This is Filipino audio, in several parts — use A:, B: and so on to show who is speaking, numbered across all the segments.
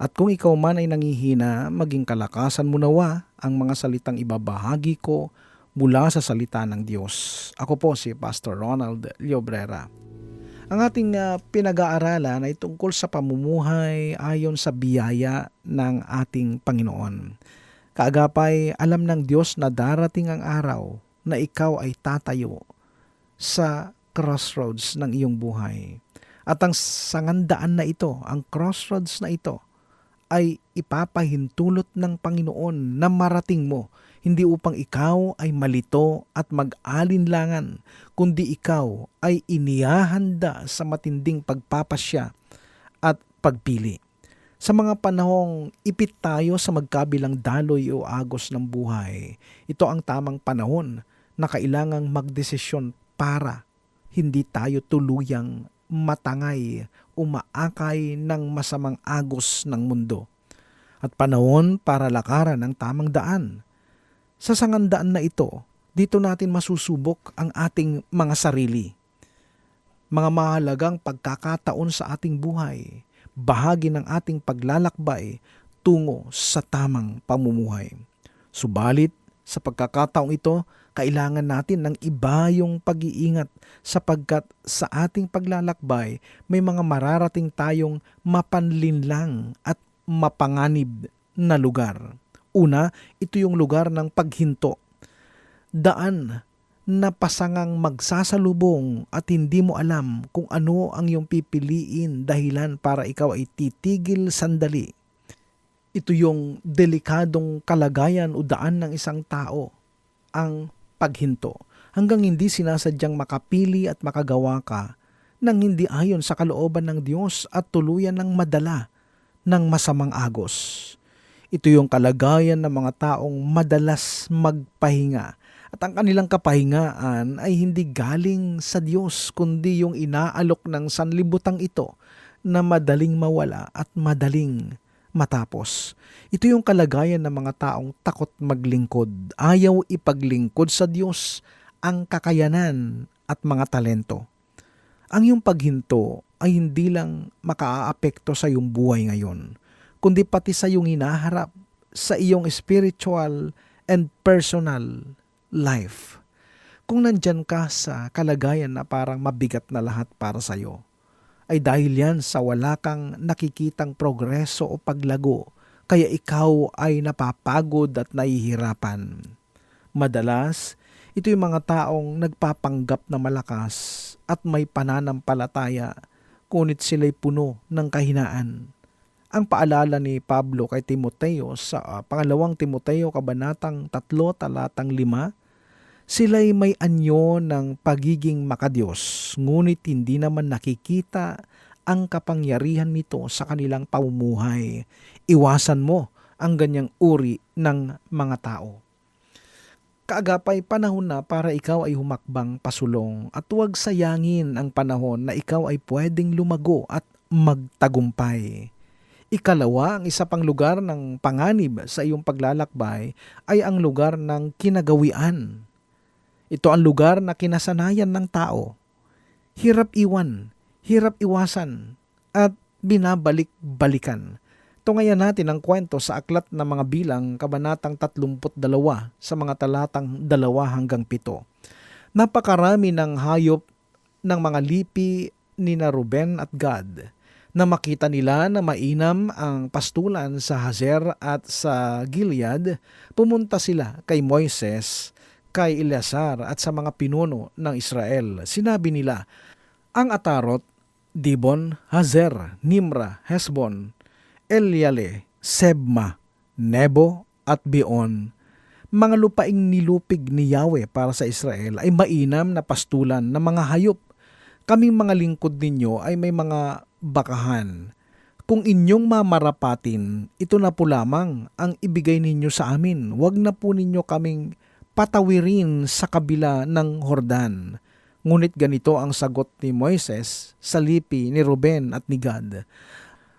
A: At kung ikaw man ay nangihina, maging kalakasan mo nawa ang mga salitang ibabahagi ko mula sa salita ng Diyos. Ako po si Pastor Ronald Llobrera. Ang ating ah, pinag-aaralan ay tungkol sa pamumuhay ayon sa biyaya ng ating Panginoon. Kaagapay, alam ng Diyos na darating ang araw na ikaw ay tatayo sa crossroads ng iyong buhay. At ang sangandaan na ito, ang crossroads na ito, ay ipapahintulot ng Panginoon na marating mo, hindi upang ikaw ay malito at mag-alinlangan, kundi ikaw ay inihahanda sa matinding pagpapasya at pagpili. Sa mga panahong ipit tayo sa magkabilang daloy o agos ng buhay, ito ang tamang panahon na kailangang magdesisyon para hindi tayo tuluyang matangay, umaakay ng masamang agos ng mundo. At panahon para lakaran ang tamang daan. Sa sangandaan na ito, dito natin masusubok ang ating mga sarili. Mga mahalagang pagkakataon sa ating buhay, bahagi ng ating paglalakbay tungo sa tamang pamumuhay. Subalit, sa pagkakataong ito, kailangan natin ng iba yung pag-iingat sapagkat sa ating paglalakbay may mga mararating tayong mapanlinlang at mapanganib na lugar. Una, ito yung lugar ng paghinto. Daan na pasangang magsasalubong at hindi mo alam kung ano ang iyong pipiliin dahilan para ikaw ay titigil sandali. Ito yung delikadong kalagayan o daan ng isang tao, ang paghinto, hanggang hindi sinasadyang makapili at makagawa ka nang hindi ayon sa kalooban ng Diyos at tuluyan ng madala ng masamang agos. Ito yung kalagayan ng mga taong madalas magpahinga at ang kanilang kapahingaan ay hindi galing sa Diyos kundi yung inaalok ng sanlibutang ito na madaling mawala at madaling matapos. Ito yung kalagayan ng mga taong takot maglingkod, ayaw ipaglingkod sa Diyos ang kakayanan at mga talento. Ang iyong paghinto ay hindi lang makaaapekto sa iyong buhay ngayon, kundi pati sa iyong hinaharap sa iyong spiritual and personal life. Kung nandyan ka sa kalagayan na parang mabigat na lahat para sa iyo, ay dahil yan sa wala kang nakikitang progreso o paglago, kaya ikaw ay napapagod at nahihirapan. Madalas, ito mga taong nagpapanggap na malakas at may pananampalataya, kunit sila'y puno ng kahinaan. Ang paalala ni Pablo kay Timoteo sa uh, pangalawang Timoteo kabanatang 3 talatang 5, sila'y may anyo ng pagiging makadiyos, ngunit hindi naman nakikita ang kapangyarihan nito sa kanilang pamumuhay. Iwasan mo ang ganyang uri ng mga tao. Kaagapay panahon na para ikaw ay humakbang pasulong at huwag sayangin ang panahon na ikaw ay pwedeng lumago at magtagumpay. Ikalawa, ang isa pang lugar ng panganib sa iyong paglalakbay ay ang lugar ng kinagawian ito ang lugar na kinasanayan ng tao. Hirap iwan, hirap iwasan, at binabalik-balikan. Tungayan natin ang kwento sa aklat ng mga bilang kabanatang 32 sa mga talatang 2 hanggang 7. Napakarami ng hayop ng mga lipi ni na Ruben at Gad na makita nila na mainam ang pastulan sa Hazer at sa Gilead, pumunta sila kay Moises kay Eleazar at sa mga pinuno ng Israel. Sinabi nila, ang Atarot, Dibon, Hazer, Nimra, Hesbon, Eliale, Sebma, Nebo at Bion, mga lupaing nilupig ni Yahweh para sa Israel ay mainam na pastulan ng mga hayop. Kaming mga lingkod ninyo ay may mga bakahan. Kung inyong mamarapatin, ito na po lamang ang ibigay ninyo sa amin. Huwag na po ninyo kaming patawirin sa kabila ng Hordan. Ngunit ganito ang sagot ni Moises sa lipi ni Ruben at ni Gad.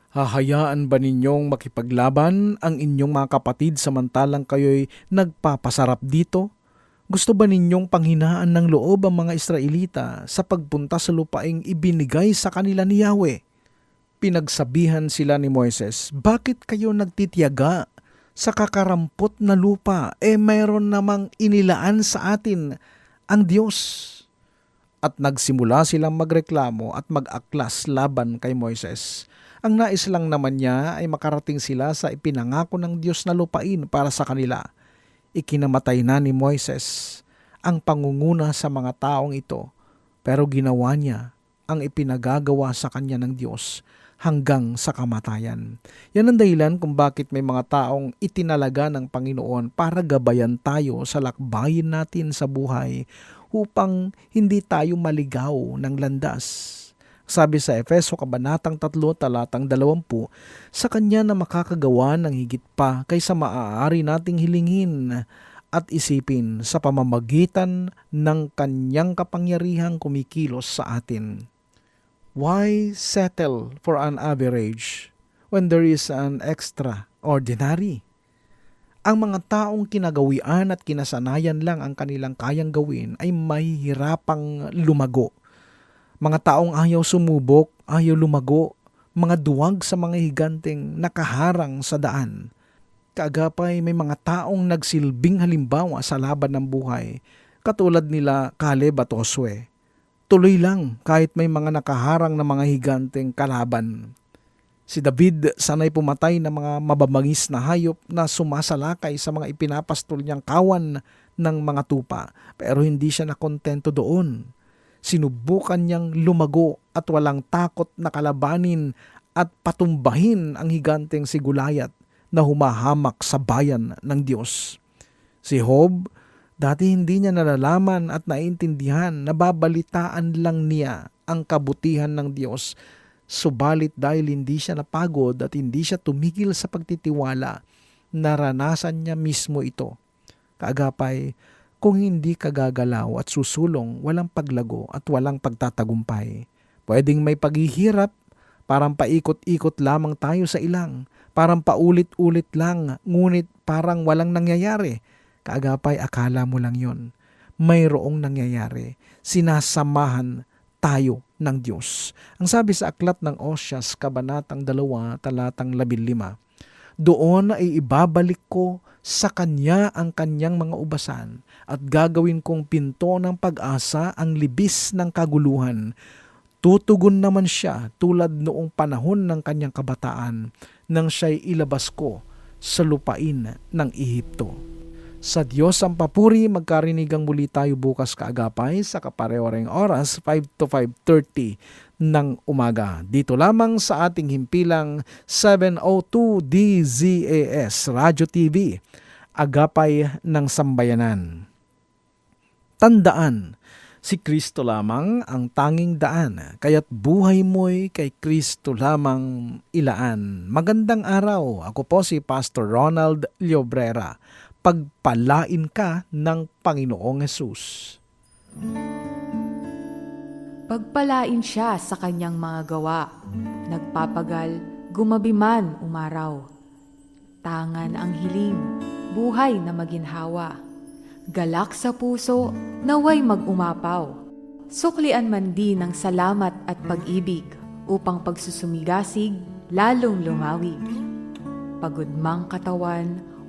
A: Hahayaan ba ninyong makipaglaban ang inyong mga kapatid samantalang kayo'y nagpapasarap dito? Gusto ba ninyong panghinaan ng loob ang mga Israelita sa pagpunta sa lupaing ibinigay sa kanila ni Yahweh? Pinagsabihan sila ni Moises, Bakit kayo nagtitiyaga sa kakarampot na lupa? Eh mayroon namang inilaan sa atin ang Diyos. At nagsimula silang magreklamo at mag-aklas laban kay Moises. Ang nais lang naman niya ay makarating sila sa ipinangako ng Diyos na lupain para sa kanila. Ikinamatay na ni Moises ang pangunguna sa mga taong ito, pero ginawa niya ang ipinagagawa sa kanya ng Diyos hanggang sa kamatayan. Yan ang dahilan kung bakit may mga taong itinalaga ng Panginoon para gabayan tayo sa lakbayin natin sa buhay upang hindi tayo maligaw ng landas. Sabi sa Efeso Kabanatang 3, talatang 20, sa Kanya na makakagawa ng higit pa kaysa maaari nating hilingin at isipin sa pamamagitan ng Kanyang kapangyarihang kumikilos sa atin. Why settle for an average when there is an extraordinary? Ang mga taong kinagawian at kinasanayan lang ang kanilang kayang gawin ay mahihirapang lumago. Mga taong ayaw sumubok, ayaw lumago, mga duwag sa mga higanteng nakaharang sa daan. Kaagapay may mga taong nagsilbing halimbawa sa laban ng buhay, katulad nila Caleb at Josue tuloy lang kahit may mga nakaharang na mga higanteng kalaban. Si David sanay pumatay ng mga mababangis na hayop na sumasalakay sa mga ipinapastol niyang kawan ng mga tupa pero hindi siya nakontento doon. Sinubukan niyang lumago at walang takot na kalabanin at patumbahin ang higanteng si Gulayat na humahamak sa bayan ng Diyos. Si Job Dati hindi niya nalalaman at naintindihan, nababalitaan lang niya ang kabutihan ng Diyos. Subalit dahil hindi siya napagod at hindi siya tumigil sa pagtitiwala, naranasan niya mismo ito. Kaagapay, kung hindi kagagalaw at susulong, walang paglago at walang pagtatagumpay. Pwedeng may paghihirap, parang paikot-ikot lamang tayo sa ilang, parang paulit-ulit lang, ngunit parang walang nangyayari Kaagapay, akala mo lang yon. Mayroong nangyayari. Sinasamahan tayo ng Diyos. Ang sabi sa aklat ng Osyas, Kabanatang 2, talatang 15, Doon ay ibabalik ko sa Kanya ang Kanyang mga ubasan at gagawin kong pinto ng pag-asa ang libis ng kaguluhan. Tutugon naman siya tulad noong panahon ng kanyang kabataan nang siya'y ilabas ko sa lupain ng Ehipto. Sa Diyos ang papuri, magkarinigang muli tayo bukas kaagapay sa kapareho oras 5 to 5.30 ng umaga. Dito lamang sa ating himpilang 702 DZAS Radio TV, Agapay ng Sambayanan. Tandaan, si Kristo lamang ang tanging daan, kaya't buhay mo'y kay Kristo lamang ilaan. Magandang araw, ako po si Pastor Ronald Llobrera pagpalain ka ng Panginoong Yesus.
B: Pagpalain siya sa kanyang mga gawa, nagpapagal, gumabi man umaraw. Tangan ang hiling, buhay na maginhawa. Galak sa puso, naway mag-umapaw. Suklian man din ng salamat at pag-ibig upang pagsusumigasig lalong lumawig. Pagod mang katawan,